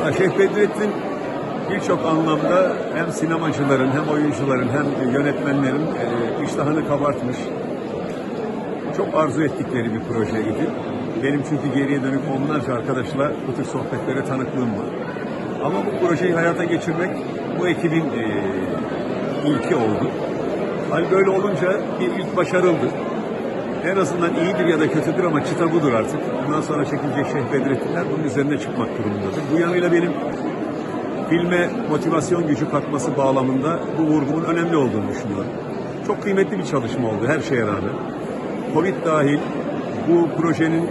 Şeyh Bedrettin birçok anlamda hem sinemacıların hem oyuncuların hem yönetmenlerin e, iştahını kabartmış. Çok arzu ettikleri bir projeydi. Benim çünkü geriye dönük onlarca arkadaşla bu tür sohbetlere tanıklığım var. Ama bu projeyi hayata geçirmek bu ekibin e, ilki oldu. Hal böyle olunca bir ilk başarıldı. En azından iyidir ya da kötüdür ama çıta budur artık. Bundan sonra çekilecek Şeyh Bedrettinler bunun üzerine çıkmak durumundadır. Bu yanıyla benim filme motivasyon gücü katması bağlamında bu vurgumun önemli olduğunu düşünüyorum. Çok kıymetli bir çalışma oldu her şeye rağmen. Covid dahil bu projenin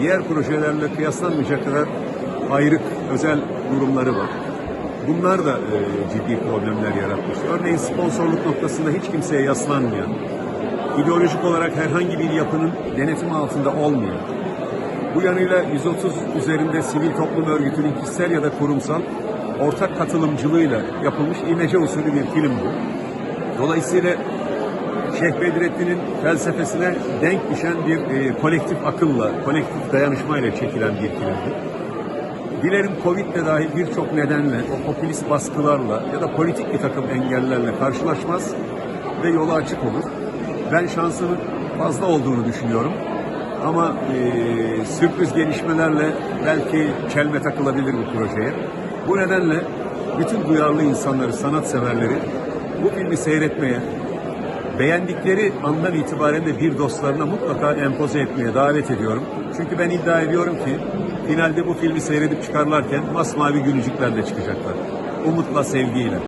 diğer projelerle kıyaslanmayacak kadar ayrık, özel durumları var. Bunlar da e, ciddi problemler yaratmış. Örneğin sponsorluk noktasında hiç kimseye yaslanmayan, ideolojik olarak herhangi bir yapının denetimi altında olmayan, bu yanıyla 130 üzerinde sivil toplum örgütünün kişisel ya da kurumsal ortak katılımcılığıyla yapılmış imece usulü bir film bu. Dolayısıyla Şeyh Bedrettin'in felsefesine denk düşen bir e, kolektif akılla, kolektif dayanışmayla çekilen bir filmdi. Dilerim Covid de dahil birçok nedenle, o popülist baskılarla ya da politik bir takım engellerle karşılaşmaz ve yolu açık olur. Ben şansının fazla olduğunu düşünüyorum. Ama e, sürpriz gelişmelerle belki çelme takılabilir bu projeye. Bu nedenle bütün duyarlı insanları, sanatseverleri bu filmi seyretmeye, beğendikleri andan itibaren de bir dostlarına mutlaka empoze etmeye davet ediyorum. Çünkü ben iddia ediyorum ki finalde bu filmi seyredip çıkarlarken masmavi gülücüklerle çıkacaklar. Umutla, sevgiyle.